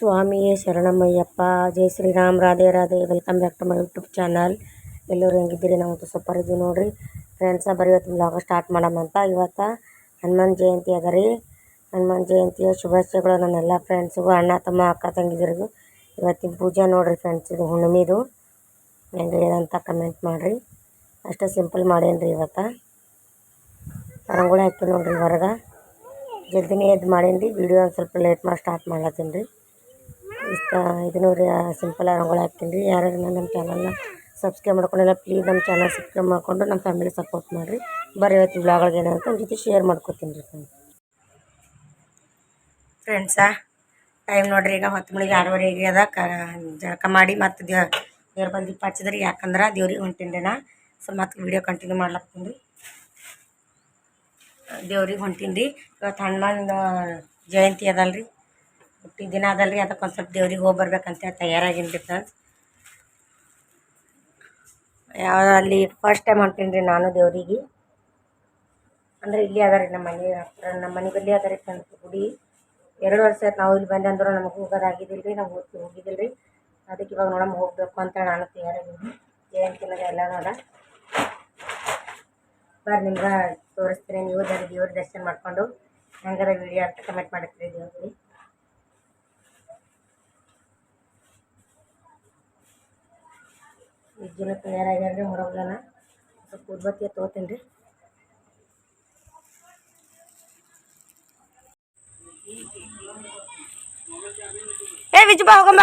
ಸ್ವಾಮಿಯೇ ಶರಣಮ್ಮಯ್ಯಪ್ಪ. ಜೈ Shriram. Radhe Radhe. Welcome back to my YouTube channel ಎಲ್ಲರೂ ಹೆಂಗಿದ್ದೀರಿ? ನಾವು ಸೂಪರ್ ಇದ್ದೀವಿ ನೋಡಿರಿ. ಫ್ರೆಂಡ್ಸ ಬರೀ ಇವತ್ತು ಬ್ಲಾಗ ಸ್ಟಾರ್ಟ್ ಮಾಡೋಣಂತ ಇವತ್ತು ಹನುಮಾನ್ ಜಯಂತಿ ಅದ ರೀ. ಹನುಮಾನ್ ಜಯಂತಿಯ ಶುಭಾಶಯಗಳು ನನ್ನೆಲ್ಲ ಫ್ರೆಂಡ್ಸ್ಗೂ ಅಣ್ಣ, ತಮ್ಮ, ಅಕ್ಕ, ತಂಗಿದಿರಿಗೂ. ಇವತ್ತಿನ ಪೂಜೆ ನೋಡಿರಿ ಫ್ರೆಂಡ್ಸ್ ಇದು ಹುಣ್ಣಿಮೆದು. ಹೆಂಗೆ ಅಂತ ಕಮೆಂಟ್ ಮಾಡಿರಿ. ಅಷ್ಟೇ ಸಿಂಪಲ್ ಮಾಡೇನಿ ರೀ ಇವತ್ತು. ರಂಗೋಲಿ ಹಾಕಿ ನೋಡಿರಿ ಹೊರಗೆ. ಜಲ್ದಿನೇ ಎದ್ದು ಮಾಡೇನಿ ರೀ ವಿಡಿಯೋ ಒಂದು ಸ್ವಲ್ಪ ಲೇಟ್ ಮಾಡಿ ಸ್ಟಾರ್ಟ್ ಮಾಡ್ಲತ್ತೀನಿ ರೀ. ಇಷ್ಟ, ಇದು ನೋಡಿರಿ ಸಿಂಪಲ್ ರಂಗೋಲಿ ಹಾಕ್ತೀನಿ ರೀ. ನಮ್ಮ ಚಾನಲ್ನ ಸಬ್ಸ್ಕ್ರೈಬ್ ಮಾಡ್ಕೊಂಡಿಲ್ಲ ಪ್ಲೀಸ್ ನಮ್ಮ ಚಾನಲ್ ಸಬ್ಸ್ಕ್ರೈಬ್ ಮಾಡಿಕೊಂಡು ನಮ್ಮ ಫ್ಯಾಮಿಲಿ ಸಪೋರ್ಟ್ ಮಾಡಿರಿ. ಬರೀ ಇವತ್ತು ಬ್ಲಾಗ್ಗಳಿಗೆ ಏನಂತ ನಿಮ್ಮ ಜೊತೆ ಶೇರ್ ಮಾಡ್ಕೊತೀನಿ ರೀ ಫ್ರೆಂಡ್ಸ್ ಫ್ರೆಂಡ್ಸಾ ಟೈಮ್ ನೋಡಿರಿ, ಈಗ ಹೊತ್ತು ಮಳಿಗೆ ಆರೂವರೆಗೆ ಅದ. ಕ, ಜಳಕ ಮಾಡಿ ಮತ್ತು ದೇವ್ ದೇವ್ರ ಬಂದು ದೀಪ ಹಚ್ಚಿದ್ರಿ. ಯಾಕಂದ್ರೆ ದೇವ್ರಿಗೆ ಹೊಂಟೀನಿ ಸೊ ಮತ್ತೆ ವಿಡಿಯೋ ಕಂಟಿನ್ಯೂ ಮಾಡ್ಲಾಕ್ತೀನಿ ದೇವ್ರಿಗೆ ಹೊಂಟೀನಿ ರೀ. ಇವತ್ತು ಹನುಮಾನ್ ಜಯಂತಿ ಅದಲ್ಲ ಹುಟ್ಟಿದ ದಿನ ಅದಲ್ರಿ, ಅದಕ್ಕೆ ಒಂದು ಸ್ವಲ್ಪ ದೇವ್ರಿಗೆ ಹೋಗಿ ಬರ್ಬೇಕಂತ ತಯಾರಾಗೀನಿ ರೀ ಫ್ರೆಂಡ್ಸ್ ಯಾವ ಅಲ್ಲಿ ಫಸ್ಟ್ ಟೈಮ್ ಹೊಂಟೀನಿ ರೀ ನಾನು ದೇವ್ರಿಗೆ. ಅಂದರೆ ಇಲ್ಲಿ ಅದ ನಮ್ಮ ಮನೆ ಹತ್ರ, ನಮ್ಮ ಮನೆ ಬಲ್ಲಿ ಅದ ರೀ ಫ್ರೆಂಡ್ಸ್ ಗುಡಿ. ಎರಡು ವರ್ಷ ಆಯ್ತು ನಾವು ಇಲ್ಲಿ ಬಂದೆ ಅಂದ್ರೆ ನಮಗೆ ಹೋಗೋದಾಗಿದ್ದಿಲ್ಲ ರೀ ನಾವು ಹೋಗಿ ಹೋಗಿದ್ದಿಲ್ಲ ರೀ ಅದಕ್ಕೆ ಇವಾಗ ನೋಡಮ್ಮ ಹೋಗಬೇಕು ಅಂತ ನಾನು ತಯಾರಾಗೀನಿ ಜಯಂತಿನಾಗ ಎಲ್ಲ ಅದ ಬರ್ರಿ ನಿಮ್ಗೆ ತೋರಿಸ್ತೀನಿ, ನೀವು ದೇವ್ರ ದರ್ಶನ ಮಾಡಿಕೊಂಡು. ಹೆಂಗಾರ ವಿಡಿಯೋ ಅಂತ ಕಮೆಂಟ್ ಮಾಡಿರ್ತೀರಿ ದೇವ್ರಿಗೆ. ವಿಜ್ಜುನ ತಯಾರಾಗ್ಯಾರ ಹೊರಗೋಣ ಸ್ವಲ್ಪ ಉದ್ಬತ್ತಿ ತೊಗೋತೀನಿ ರೀ ಏ ವಿಜು ಬಾ ಹೋಗಂಬ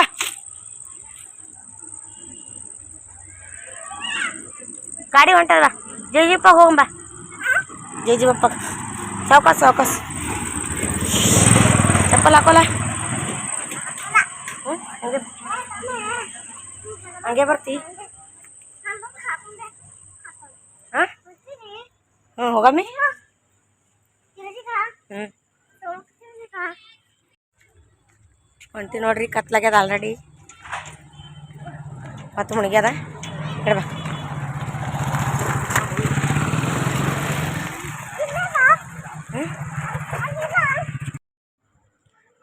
ಗಾಡಿ ಹೊಂಟದ ಬಾ ಜೈ ಜಿಪ್ಪ ಹೋಗಂಬ ಜೈ ಜಿಪ್ಪ ಸಾವ್ಕಾಸ್ ಸಾವ್ಕಾಸ್ ಚಪ್ಪಲ್ ಹಾಕೋಲ್ಲ ಹ್ಞೂ ಹಂಗೆ ಹಂಗೆ ಬರ್ತಿ ಹ್ಞೂ ಹೋಗಮ್ಮಿ. ಹ್ಞೂ ಹೊಂಟಿ ನೋಡ್ರಿ ಕತ್ಲಾಗ್ಯದ ಆಲ್ರೆಡಿ ಮತ್ತು ಮುಳುಗ್ಯದ ಇಡ್ಬಾ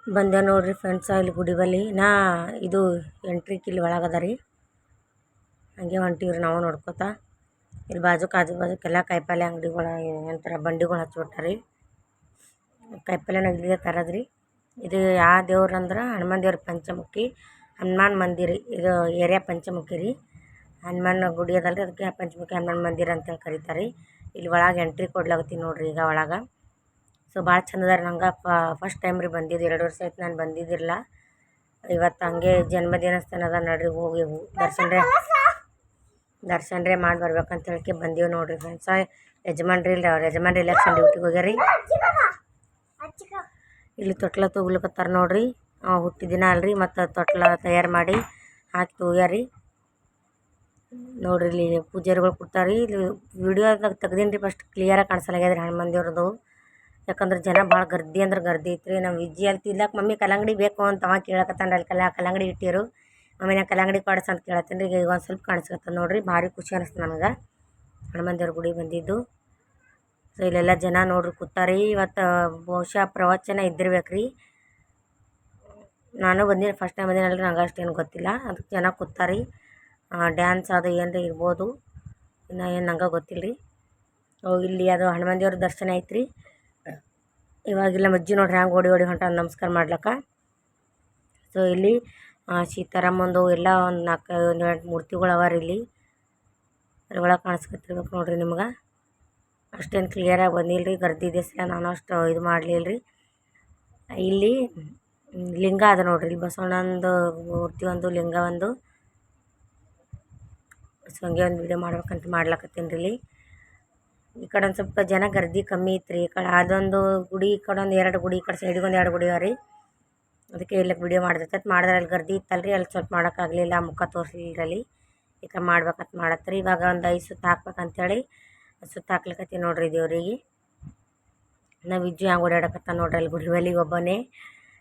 ಬಂದೆ ನೋಡ್ರಿ ಫ್ರೆಂಡ್ಸ ಇಲ್ಲಿ ಗುಡಿ ಬಲ್ಲಿ. ನಾ ಇದು ಎಂಟ್ರಿ ಕಿಲ್ ಒಳಗದ ರೀ. ಹಂಗೆ ಹೊಂಟೀವ್ರಿ ನಾವು ನೋಡ್ಕೋತ. ಇಲ್ಲಿ ಬಾಜು ಕಾಜು ಬಾಜುಕೆಲ್ಲ ಕಾಯಿಪಲ್ಯ ಅಂಗಡಿಗಳ ಏನಂತಾರೆ, ಬಂಡಿಗಳು ಹಚ್ಬಿಟ್ಟಾರಿ ಕಾಯಿಪಲ್ಯನ ಇಲ್ಲಿಗೆ ರೀ ಇದು ಯಾವ ದೇವ್ರು ಅಂದ್ರೆ ಹನುಮಾನ್ ದೇವ್ರ ಪಂಚಮುಖಿ, ಹನುಮಾನ್ ಮಂದಿರ ಇದು ಏರಿಯಾ ಪಂಚಮುಖಿ ರೀ. ಹನುಮಾನ್ ಗುಡಿ ಅದಲ್ಲ ರೀ ಅದಕ್ಕೆ ಪಂಚಮುಖಿ ಹನುಮಾನ್ ಮಂದಿರ ಅಂತೇಳಿ ಕರೀತಾರೆ. ಇಲ್ಲಿ ಒಳಗೆ ಎಂಟ್ರಿ ಕೊಡ್ಲಾಗತ್ತೀನಿ ನೋಡ್ರಿ ಈಗ ಒಳಗೆ. ಸೊ ಭಾಳ ಚಂದ ಅದ ನಂಗೆ ಫಸ್ಟ್ ಟೈಮ್ ರೀ ಬಂದಿದ್ದು. ಎರಡು ವರ್ಷ ಆಯ್ತು ನಾನು ಬಂದಿದ್ದಿರಲ್ಲ ಇವತ್ತು ಹಂಗೆ ಅದ ನಡ್ರಿ ಹೋಗಿ ದರ್ಶನ ರೇ ದರ್ಶನ ಮಾಡಿ ಬರ್ಬೇಕಂತ ಹೇಳ್ಕೆ ಬಂದೀವಿ ನೋಡ್ರಿ ಫ್ರೆಂಡ್ಸ ಯಜಮಾನ್ರಿ ಇಲ್ಲ ಅವ್ರ. ಯಜಮಾನ್ರಿ ಎಲೆಕ್ಷನ್ ಡ್ಯೂಟಿಗೆ ಹೋಗ್ಯಾರಿ? ಇಲ್ಲಿ ತೊಟ್ಲ ತೂಗ್ಲಿಕತ್ತಾರ ನೋಡ್ರಿ. ಅವ ಹುಟ್ಟಿದ ದಿನ ಅಲ್ರಿ, ಮತ್ತು ತೊಟ್ಲ ತಯಾರು ಮಾಡಿ ಹಾಕಿ ತೂಗ್ಯಾರಿ. ನೋಡ್ರಿ ಇಲ್ಲಿ ಪೂಜಾರಿಗಳು ಕೊಡ್ತಾರೆ. ಇಲ್ಲಿ ವಿಡಿಯೋದಾಗ ತೆಗ್ದೀನಿ ರೀ ಫಸ್ಟ್ ಕ್ಲಿಯರಾಗಿ ಕಾಣಿಸಲಾಗ್ಯದ ರೀ ಹನುಮಾನ್ ದೇವ್ರದ್ದು ಯಾಕಂದ್ರೆ ಜನ ಭಾಳ ಗರ್ದಿ ಅಂದ್ರೆ ಗರ್ದಿ ಐತ್ರಿ. ನಮ್ಮ ವಿಜ್ಜಿ ಅಲ್ಲಿ ತಿನ್ಲಕ್ಕೆ ಮಮ್ಮಿ ಕಲ್ಲಂಗಡಿ ಬೇಕು ಅಂತ ಅವ ಕೇಳಕತ್ತಾನ ಅಲ್ಲಿ ಕಲ್ಲ, ಕಲ್ಲಂಗಡಿ ಇಟ್ಟಿರು. ನಾ ಕಲ್ಲಂಗಡಿ ಕೊಡ್ಸ ಅಂತ ಕೇಳತ್ತೀನಿ ರೀ, ಈಗ ಒಂದು ಸ್ವಲ್ಪ ಕಾಣಿಸ್ಕತ್ತದ ನೋಡಿರಿ, ಭಾರಿ ಖುಷಿ ಅನಿಸ್ತು ನನಗೆ. ಹನುಮಾನ್ ದೇವ್ರ ಗುಡಿ ಬಂದಿದ್ದು. ಸೊ ಇಲ್ಲೆಲ್ಲ ಜನ ನೋಡ್ರಿ ಕೂತಾರಿ, ಇವತ್ತು ಬಹುಶಃ ಪ್ರವಚನ ಇದ್ದಿರ್ಬೇಕು ರೀ ನಾನು ಬಂದಿನಿ ಫಸ್ಟ್ ಟೈಮ್ ಬಂದಿನಲ್ಲ ನಂಗೆ ಅಷ್ಟೇನು ಗೊತ್ತಿಲ್ಲ. ಅದಕ್ಕೆ ಜನ ಕೂತಾರಿ. ಡ್ಯಾನ್ಸ್ ಅದು ಏನರ ಇರ್ಬೋದು. ಇನ್ನು ಏನು ನಂಗೆ ಗೊತ್ತಿಲ್ಲ ರೀ ಇಲ್ಲಿ ಅದು ಹನುಮಾನ್ ದೇವ್ರ ದರ್ಶನ ಐತ್ರಿ. ಇವಾಗಿಲ್ಲ ಮಜ್ಜಿ ನೋಡ್ರಿ ಹ್ಯಾಂಗೆ ಓಡಿ ಓಡಿ ಹೊಂಟ ನಮಸ್ಕಾರ ಮಾಡ್ಲಕ್ಕ. ಸೊ ಇಲ್ಲಿ ಸೀತಾರಾಮಂದು ಎಲ್ಲ ಒಂದು ನಾಲ್ಕು ಒಂದು ಎಂಟು ಮೂರ್ತಿಗಳು ಅವ ರೀ ಇಲ್ಲಿ. ಅದ್ರೊಳಗೆ ಕಾಣಿಸ್ಕೊತಿರ್ಬೇಕು ನೋಡಿರಿ ನಿಮ್ಗೆ. ಅಷ್ಟೇನು ಕ್ಲಿಯರಾಗಿ ಬಂದಿಲ್ಲ ಗರ್ದಿ ಸಲ ನಾನು ಅಷ್ಟು ಇದು ಮಾಡಲಿಲ್ಲ ರೀ ಇಲ್ಲಿ ಲಿಂಗ ಅದ ನೋಡ್ರಿ, ಇಲ್ಲಿ ಬಸವಣ್ಣಂದು ಮೂರ್ತಿ ಒಂದು, ಲಿಂಗ ಒಂದು. ಸೊ ಒಂದು ವಿಡಿಯೋ ಮಾಡ್ಬೇಕಂತ ಮಾಡ್ಲಕತ್ತೀನಿ ರೀ ಇಲ್ಲಿ. ಈ ಕಡೆ ಒಂದು ಸ್ವಲ್ಪ ಜನ ಗರ್ದಿ ಕಮ್ಮಿ ಇತ್ತು ರೀ ಈ ಕಡೆ ಅದೊಂದು ಗುಡಿ, ಈ ಕಡೆ ಒಂದು ಎರಡು ಗುಡಿ, ಈ ಕಡೆ ಸೈಡಿಗೆ ಒಂದು ಎರಡು ಗುಡಿ ಅವ ರೀ. ಅದಕ್ಕೆ ಇಲ್ಲಿ ವಿಡಿಯೋ ಮಾಡಿರ್ತೈತೆ ಮಾಡಿದ್ರೆ ಅಲ್ಲಿ ಗರ್ದಿ ಇತ್ತಲ್ರಿ, ಅಲ್ಲಿ ಸ್ವಲ್ಪ ಮಾಡೋಕ್ಕಾಗಲಿಲ್ಲ, ಮುಖ ತೋರಿಸ್ಲಿಲ್ಲ ಈಗ ಮಾಡ್ಬೇಕಂತ ಮಾಡತ್ರಿ. ಇವಾಗ ಒಂದು ಐದು ಸುತ್ತ ಹಾಕ್ಬೇಕಂತೇಳಿ ಸುತ್ತ ಹಾಕ್ಲಿಕ್ಕತ್ತೀವಿ ನೋಡ್ರಿ ದೇವ್ರಿಗೆ. ನಾವು ವಿಜ್ಜು ಹ್ಯಾಂಗೆ ಓಡಾಡಕತ್ತ ನೋಡ್ರಿ ಅಲ್ಲಿ ಗುಡಿ ಬಲ್ಲಿ ಒಬ್ಬನೇ.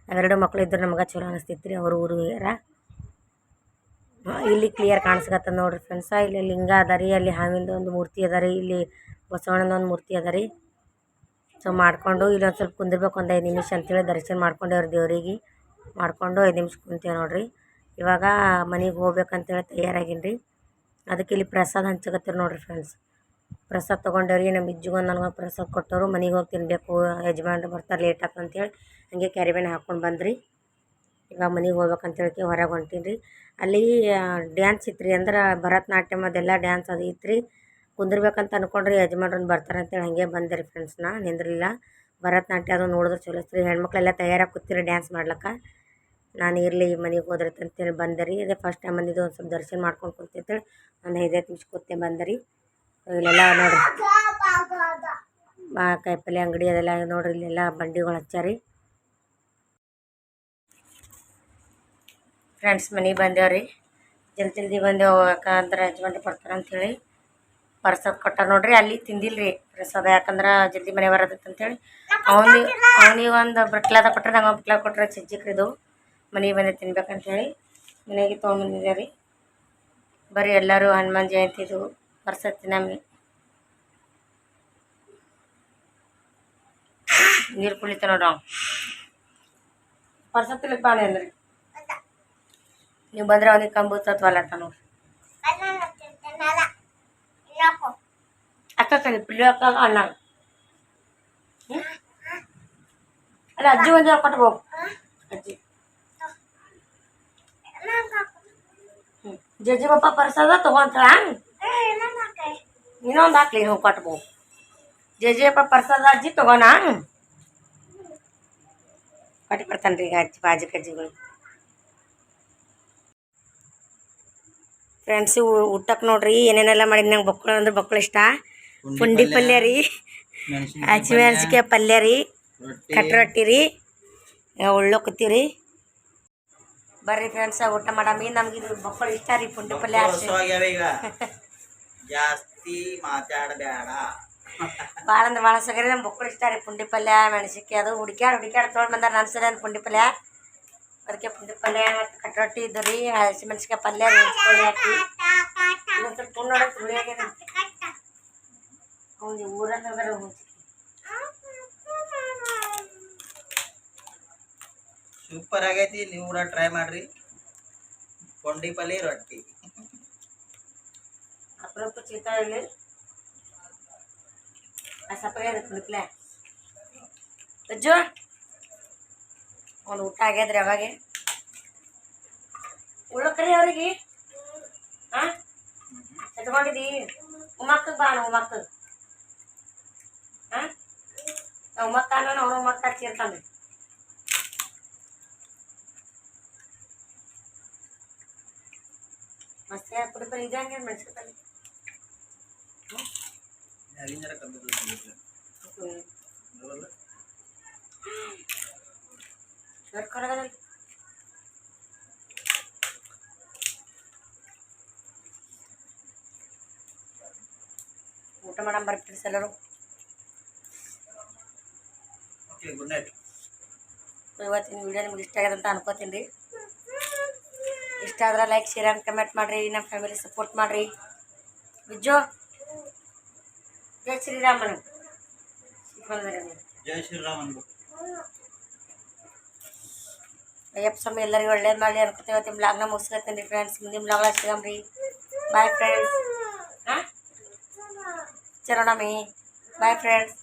ಅವೆರಡು ಮಕ್ಕಳು ಇದ್ರೆ ನಮಗೆ ಚಲೋ ಅನಿಸ್ತಿತ್ತು ರೀ ಅವ್ರ ಊರು ಯಾರ. ಇಲ್ಲಿ ಕ್ಲಿಯರ್ ಕಾಣಿಸ್ಕತ್ತದ ನೋಡ್ರಿ ಫ್ರೆಂಡ್ಸ ಇಲ್ಲಿ ಲಿಂಗ ಅದ ರೀ, ಅಲ್ಲಿ ಹಾವಿಂದ ಒಂದು ಮೂರ್ತಿ ಅದ ರೀ, ಇಲ್ಲಿ ಬಸವಣ್ಣನ ಒಂದು ಮೂರ್ತಿ ಅದ ರೀ. ಸೊ ಮಾಡಿಕೊಂಡು ಇಲ್ಲೊಂದು ಸ್ವಲ್ಪ ಕುಂದಿರ್ಬೇಕು ಒಂದು ಐದು ನಿಮಿಷ ಅಂತೇಳಿ ದರ್ಶನ ಮಾಡ್ಕೊಂಡೇವ್ರಿ ದೇವ್ರಿಗೆ. ಮಾಡಿಕೊಂಡು ಐದು ನಿಮಿಷ ಕುಂತೇವೆ ನೋಡಿರಿ. ಇವಾಗ ಮನೆಗೆ ಹೋಗ್ಬೇಕಂತೇಳಿ ತಯಾರಾಗೀನಿ ರೀ ಅದಕ್ಕೆ ಇಲ್ಲಿ ಪ್ರಸಾದ ಹಂಚಕತ್ತೀರಿ ನೋಡಿರಿ ಫ್ರೆಂಡ್ಸ್ ಪ್ರಸಾದ ತೊಗೊಂಡೇವ್ರಿ ನಮ್ಮ ಇಜ್ಜಿಗೊಂದು ನನಗೆ ಪ್ರಸಾದ ಕೊಟ್ಟವರು ಮನೆಗೆ ಹೋಗಿ ತಿನ್ನಬೇಕು ಯಜಮಾನ್ರು ಬರ್ತಾರೆ ಲೇಟ್ ಆಗ್ತದೆ ಅಂತೇಳಿ ಹಂಗೆ ಕ್ಯಾರಿಬ್ಯಾನ್ ಹಾಕ್ಕೊಂಡು ಬಂದ್ರಿ. ಇವಾಗ ಮನೆಗೆ ಹೋಗ್ಬೇಕಂತೇಳಿ ಹೊರಗೆ ಹೊಂಟೀನಿ ರೀ ಅಲ್ಲಿ ಡ್ಯಾನ್ಸ್ ಇತ್ತು ರೀ ಅಂದ್ರೆ ಭರತನಾಟ್ಯಮ್ ಅದೆಲ್ಲ ಡ್ಯಾನ್ಸ್ ಅದು ಇತ್ತು ರೀ ಕುಂದಿರ್ಬೇಕಂತ ಯಜಮಾನ್ರನ್ನ ಬರ್ತಾರೆ ಅಂತೇಳಿ ಹಾಗೆ ಬಂದೆ ರೀ ಫ್ರೆಂಡ್ಸ್ನ ನಿಂದ್ರಿಲ್ಲ. ಭರತನಾಟ್ಯ ಅದು ನೋಡಿದ್ರೆ ಚಲೋ ರೀ ಹೆಣ್ಮಕ್ಳೆಲ್ಲ ತಯಾರಾಗಿ ಕೂತಿರಿ ಡ್ಯಾನ್ಸ್ ಮಾಡ್ಲಿಕ್ಕೆ? ನಾನು ಇರಲಿ ಮನೆಗೆ ಹೋದ್ರೆ ಅಂತೇಳಿ ಬಂದೆ ರೀ ಅದೇ ಫಸ್ಟ್ ಟೈಮ್ ಬಂದಿದ್ದು ಒಂದು ಸ್ವಲ್ಪ ದರ್ಶನ ಮಾಡ್ಕೊಂಡು ಕೂತಿರ್ತೇಳಿ ಒಂದು ಐದೈದು ನಿಮಿಷ ಕೂತೆ ಬಂದೆ ರೀ ಇಲ್ಲೆಲ್ಲ ನೋಡಿರಿ. ಬಾ, ಕಾಯಿಪಲ್ಲೆ ಅಂಗಡಿ ಅದೆಲ್ಲ ನೋಡಿರಿ, ಇಲ್ಲೆಲ್ಲ ಬಂಡಿಗಳು ಹಚ್ಚಾರಿ ಫ್ರೆಂಡ್ಸ್ ಮನೆಗೆ ಬಂದೇವ್ರಿ. ಜಲ್ದಿ ಜಲ್ದಿ ಬಂದೇವು ಯಾಕಂದ್ರೆ ಯಜಮಾನ್ರು ಬರ್ತಾರೆ ಅಂಥೇಳಿ ಪ್ರಸಾದ ಕೊಟ್ಟ ನೋಡ್ರಿ ಅಲ್ಲಿ ತಿಂದಿಲ್ರಿ ಪ್ರಸಾದ. ಯಾಕಂದ್ರೆ ಜಲ್ದಿ ಮನೆ ಬರೋದೈತೆ ಅಂತೇಳಿ ಅವನಿಗೆ ಅವನಿಗೆ ಒಂದು ಬಟ್ಲಾದ ಕೊಟ್ರೆ ನಂಗೆ ಒಂದು ಬಟ್ಲಾದ ಕೊಟ್ರೆ ಚಿಜ್ಜಿಕ್ರಿದು ಮನೆಗೆ ಬಂದೆ ತಿನ್ಬೇಕಂತೇಳಿ. ಮನೆಗೆ ತೊಗೊಂಬಂದಿದ್ದೆ ರೀ. ಬರೀ ಎಲ್ಲರೂ ಹನುಮಾನ್ ಜಯಂತಿದು ಪ್ರಸಾದ ತಿನ್ನಮ್ಮಿ ನೀರು ಕುಳಿತ ನೋಡ ಪ್ರಸಾದ ತಿನ್ನಕ್ಕೆ ಬಾಳೆ ಅಂದ್ರಿ. ನೀವು ಬಂದ್ರೆ ಅವನಿಗೆ ಕಂಬು ತತ್ವಲ್ಲ ನೋಡ್ರಿ. ಅಕ್ಕ ಕಲಿ ಅಕ್ಕ ಅಣ್ಣ? ಅಲ್ಲ ಅಜ್ಜಿ ಒಂದು ಕೊಟ್ಟು ಹೋಗು ಅಜ್ಜಿ ಜಜ್ಜಿ ಬಪ್ಪ ಪ್ರಸಾದ ತೊಗೊಂತಾಳ ಇನ್ನೊಂದು ಹಾಕ್ಲಿ ನೀವು ಕೊಟ್ಟು ಜಜ್ಜಿಯಪ್ಪ ಪ್ರಸಾದ ಅಜ್ಜಿ ತೊಗೋಣ ಕೊಟ್ಟು ಬರ್ತಾನೆ ರೀ ಈಗ ಅಜ್ಜಿ ಬಾಜಿ ಕಜ್ಜಿಗಳು ಫ್ರೆಂಡ್ಸ್ ಊಟಕ್ಕೆ ನೋಡ್ರಿ ಏನೇನೆಲ್ಲ ಮಾಡಿದ್ ನಂಗೆ ಬಕ್ಕಳು ಅಂದ್ರೆ ಬಕ್ಕಳು ಇಷ್ಟ. ಪುಂಡಿ ಪಲ್ಯ ರೀ. ಹಸಿಮೆಣ್ಸಿಕಾಯಿ ಪಲ್ಯ ರೀ. ಕಟ್ ರೊಟ್ಟಿ ರೀ. ಉಳ್ಳೋಕತ್ತೀವಿ ಬರ್ರಿ ಫ್ರೆಂಡ್ಸ್ ಊಟ ಮಾಡಮ್ಮಿ ನಮ್ಗೆ ಇದು ಬಕ್ಕಳು ಇಷ್ಟ ರೀ ಪುಂಡಿ ಪಲ್ಯ ಜಾಸ್ತಿ ಮಾತಾಡಬೇಡ ಭಾಳ ಅಂದ್ರೆ ಭಾಳ ಸಗರಿ ನಮ್ಮ ಬಕ್ಕಳು ಇಷ್ಟ ರೀ ಪುಂಡಿ ಪಲ್ಯ ಮೆಣಸಿಕೆ ಅದು ಹುಡುಕ್ಯಾಡ ಹುಡುಕ್ಯಾಡ ತೊಗೊಂಡು ಬಂದಾರ ನನ್ನ ಸಲ ಪುಂಡಿ ಪಲ್ಯ. ಅದಕ್ಕೆ ಪುಂಡಿ ಪಲ್ಯ ಮತ್ತು ಕಟ್ ರೊಟ್ಟಿ ಇದ್ದು ರೀ ಹಸಿಮೆಣ್ಸಿಕಾಯಿ ಪಲ್ಯ ಮೆಣಸಿನ್ಕಾಯಿ ಹಾಕಿ ಇನ್ನೊಂದು ಸ್ವಲ್ಪ ತುಳು ನೋಡಕ್ಕೆ ತುಳಿ ಆಗ್ಯದ ಹೌದು ಊರಲ್ಲಿ ಅದರ ಹುಂಚಿ ಸೂಪರ್ ಆಗೈತಿ ನೀವು ಕೂಡ ಟ್ರೈ ಮಾಡ್ರಿ ಪೊಂಡಿ ಪಲ್ಯ ರೊಟ್ಟಿ ಅಪರೂಪ ಚೀತಾ ಇಲ್ಲಿ ಆ ಸಪ್ಪಗೆ ಅದು ಕುಡಿಪ್ಲೆ ಅಜ್ಜು ಒಂದು ಊಟ ಆಗ್ಯದ್ರಿ ಅವಾಗೆ. ಉಳ್ಳಕ್ರಿ ಅವ್ರಿಗೆ. ಹಾಂ ಎತ್ಕೊಂಡಿದ್ದಿ ಉಮ್ಮಕ್ಕಗೆ ಬಾ ನಾವು ಉಮ್ಮಕ್ಕಗೆ. ಹಾಂ ಉಮ್ಮಕ್ಕ ನಾನು ಅವ್ನು ಉಮ್ಮಕ್ಕ ಸೇರ್ತಾನೆ ಮಸ್ತ್ ಪುಡಿ ಇದೆ ಹಂಗೆ ಮೆಣಸಿನ್ಕಾಯಿ? ಹ್ಞೂ ಕರಗಲ್ಲ ಊಟ ಮಾಡಮ್ ಬರ್ತೀರಿ ಎಲ್ಲರೂ. ಗುಡ್ ನೈಟ್ ಇವತ್ತಿನ ವಿಡಿಯೋ ನಿಮ್ಗೆ ಇಷ್ಟ ಆಗ್ಯದಂತ ಅನ್ಕೋತೀನಿ ರೀ. ಇಷ್ಟ ಆದ್ರೆ ಲೈಕ್ ಶೇರ್ ಆ್ಯಂಡ್ ಕಮೆಂಟ್ ಮಾಡಿರಿ ನಮ್ಮ ಫ್ಯಾಮಿಲಿ ಸಪೋರ್ಟ್ ಮಾಡಿರಿ. ಬಿಜ್ಜೋ. ಜೈ ಶ್ರೀರಾಮನ. ಜೈ ಶ್ರೀರಾಮನ್. ಅಯ್ಯಪ್ಪ ಸ್ವಾಮಿ ಎಲ್ಲರಿಗೂ ಒಳ್ಳೇದು ಮಾಡಲಿ ಅನ್ಕೋತೀವಿ ಇವತ್ತಿನ ಬ್ಲಾಗ್ನ ಮುಗಿಸ್ಕೊತೀನಿ ರೀ ಫ್ರೆಂಡ್ಸ್ ಮುಂದಿನ ಬ್ಲಾಗ್ನ ಸಿಗಮ್ ರೀ ಬಾಯ್ ಫ್ರೆಂಡ್ಸ್ ಹಾಂ ಚರಣಮಿ ಬಾಯ್ ಫ್ರೆಂಡ್ಸ್